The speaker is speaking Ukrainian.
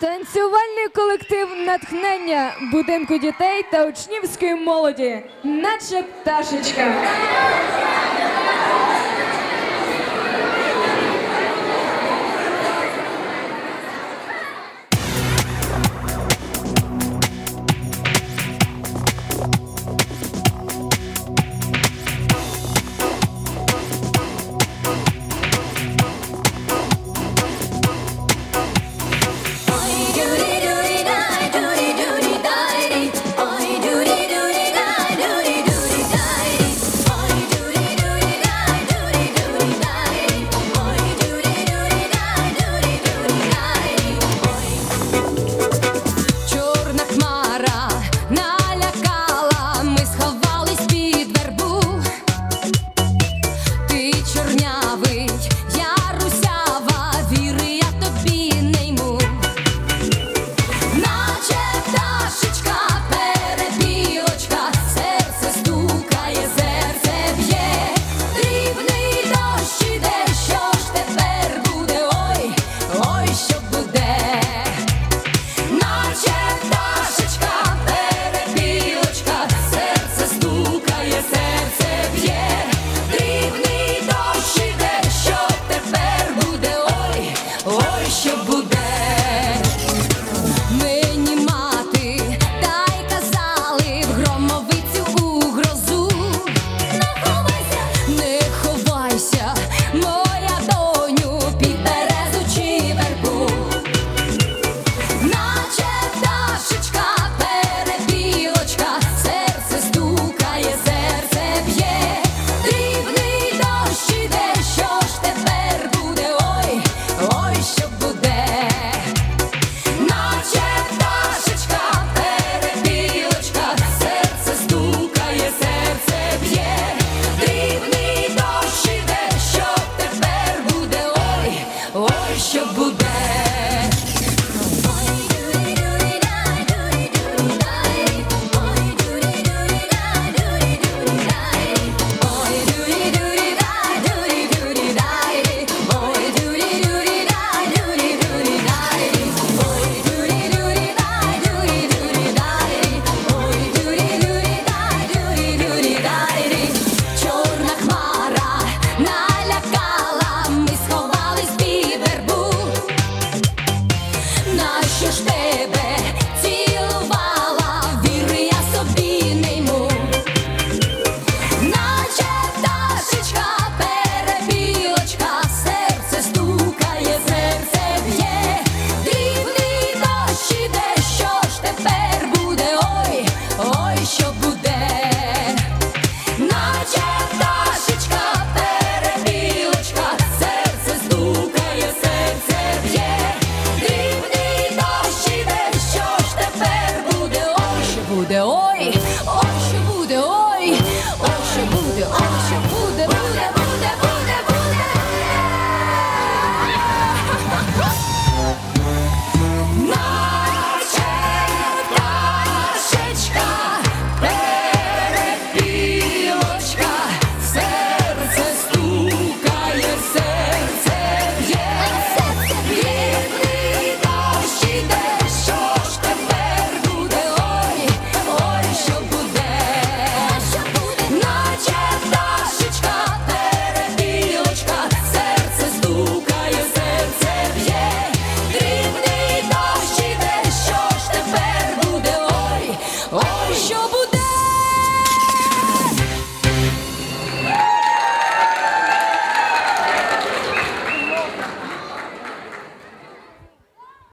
Танцювальний колектив натхнення будинку дітей та учнівської молоді, наче пташечка. 我舍不得。